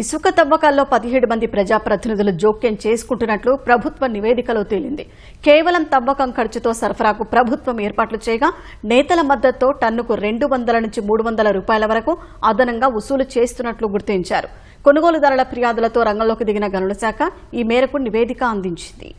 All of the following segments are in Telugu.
ఇసుక తవ్వకాల్లో పదిహేడు మంది ప్రజాప్రతినిధులు జోక్యం చేసుకుంటున్నట్లు ప్రభుత్వ నివేదికలో తేలింది. కేవలం తవ్వకం ఖర్చుతో సరఫరాకు ప్రభుత్వం ఏర్పాట్లు చేయగా నేతల మద్దతుతో టన్నుకు రెండు వందల నుంచి మూడు వందల రూపాయల వరకు అదనంగా వసూలు చేస్తున్నట్లు గుర్తించారు. కొనుగోలుదారుల ఫిర్యాదులతో రంగంలోకి దిగిన గనుల శాఖ ఈ మేరకు నివేదిక అందించింది.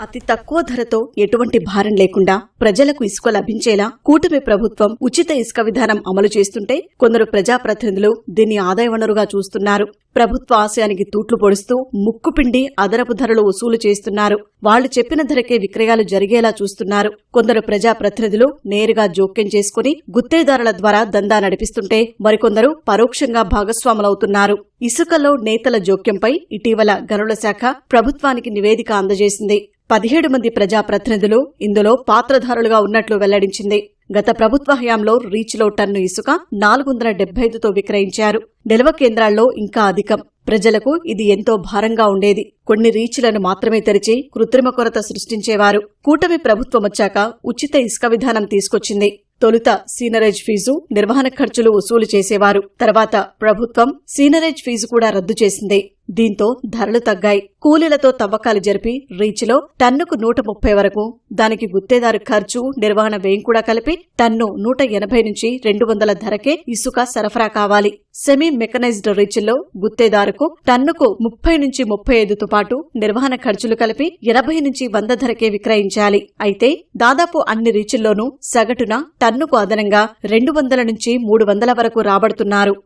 అతి తక్కువ ధరతో ఎటువంటి భారం లేకుండా ప్రజలకు ఇసుక లభించేలా కూటమి ప్రభుత్వం ఉచిత ఇసుక విధానం అమలు చేస్తుంటే కొందరు ప్రజాప్రతినిధులు దీన్ని ఆదాయ వనరుగా చూస్తున్నారు. ప్రభుత్వ ఆశయానికి తూట్లు పొడుస్తూ ముక్కుపిండి అదనపు ధరలు వసూలు చేస్తున్నారు. వాళ్ళు చెప్పిన ధరకే విక్రయాలు జరిగేలా చూస్తున్నారు. కొందరు ప్రజాప్రతినిధులు నేరుగా జోక్యం చేసుకుని గుత్తేదారుల ద్వారా దందా నడిపిస్తుంటే మరికొందరు పరోక్షంగా భాగస్వాములవుతున్నారు. ఇసుకలో నేతల జోక్యంపై ఇటీవల గనుల శాఖ ప్రభుత్వానికి నివేదిక అందజేసింది. పదిహేడు మంది ప్రజాప్రతినిధులు ఇందులో పాత్రధారులుగా ఉన్నట్లు వెల్లడించింది. గత ప్రభుత్వ హయాంలో రీచ్లో టన్ను ఇసుక నాలుగు వందల డెబ్బై ఐదుతో విక్రయించారు. నిల్వ కేంద్రాల్లో ఇంకా అధికం. ప్రజలకు ఇది ఎంతో భారంగా ఉండేది. కొన్ని రీచ్లను మాత్రమే తెరిచి కృత్రిమ కొరత సృష్టించేవారు. కూటమి ప్రభుత్వం వచ్చాక ఉచిత ఇసుక విధానం తీసుకొచ్చింది. తొలుత సీనరేజ్ ఫీజు నిర్వహణ ఖర్చులు వసూలు చేసేవారు. తర్వాత ప్రభుత్వం సీనరేజ్ ఫీజు కూడా రద్దు చేసింది. దీంతో ధరలు తగ్గాయి. కూలీలతో తవ్వకాలు జరిపి రీచ్లో టన్నుకు నూట ముప్పై వరకు దానికి గుత్తేదారు ఖర్చు నిర్వహణ వ్యయం కూడా కలిపి టన్ను నూట ఎనభై నుంచి రెండు వందల ధరకే ఇసుక సరఫరా కావాలి. సెమీ మెకనైజ్డ్ రీచ్లో గుత్తేదారుకు టన్నుకు ముప్పై నుంచి ముప్పై ఐదుతో పాటు నిర్వహణ ఖర్చులు కలిపి ఎనభై నుంచి వంద ధరకే విక్రయించాలి. అయితే దాదాపు అన్ని రీచుల్లోనూ సగటున టన్నుకు అదనంగా రెండు వందల నుంచి మూడు వందల వరకు రాబడుతున్నారు.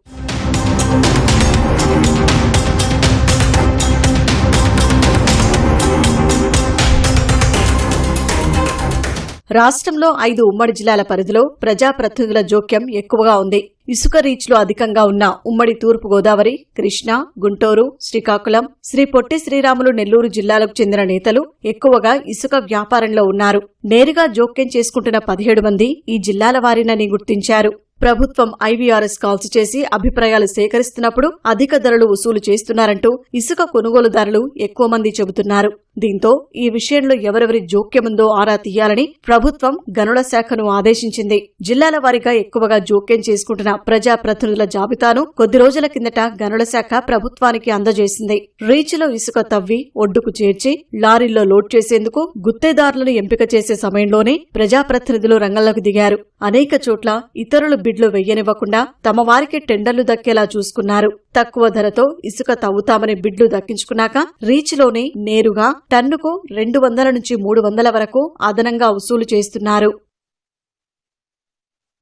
రాష్ట్రంలో ఐదు ఉమ్మడి జిల్లాల పరిధిలో ప్రజాప్రతినిధుల జోక్యం ఎక్కువగా ఉంది. ఇసుక రీచ్లో అధికంగా ఉన్న ఉమ్మడి తూర్పు గోదావరి కృష్ణా గుంటూరు శ్రీకాకుళం శ్రీ పొట్టి శ్రీరాములు నెల్లూరు జిల్లాలకు చెందిన నేతలు ఎక్కువగా ఇసుక వ్యాపారంలో ఉన్నారు. నేరుగా జోక్యం చేసుకుంటున్న పదిహేడు మంది ఈ జిల్లాల వారినని గుర్తించారు. ప్రభుత్వం ఐవీఆర్ఎస్ కాల్స్ చేసి అభిప్రాయాలు సేకరిస్తున్నప్పుడు అధిక ధరలు వసూలు చేస్తున్నారంటూ ఇసుక కొనుగోలుదారులు ఎక్కువ మంది చెబుతున్నారు. దీంతో ఈ విషయంలో ఎవరెవరి జోక్యముందో ఆరా తీయాలని ప్రభుత్వం గనుల శాఖను ఆదేశించింది. జిల్లాల వారీగా ఎక్కువగా జోక్యం చేసుకుంటున్న ప్రజాప్రతినిధుల జాబితాను కొద్ది రోజుల కిందట గనుల శాఖ ప్రభుత్వానికి అందజేసింది. రీచ్లో ఇసుక తవ్వి ఒడ్డుకు చేర్చి లారీల్లో లోడ్ చేసేందుకు గుత్తేదారులను ఎంపిక చేసే సమయంలోనే ప్రజాప్రతినిధులు రంగంలోకి దిగారు. అనేక చోట్ల ఇతరులు బిడ్లు వెయ్యనివ్వకుండా తమ వారికి టెండర్లు దక్కేలా చూసుకున్నారు. తక్కువ ధరతో ఇసుక తవ్వుతామని బిడ్లు దక్కించుకున్నాక రీచ్లోనే నేరుగా టన్నుకు రెండు వందల నుంచి మూడు వందల వరకు అదనంగా వసూలు చేస్తున్నారు.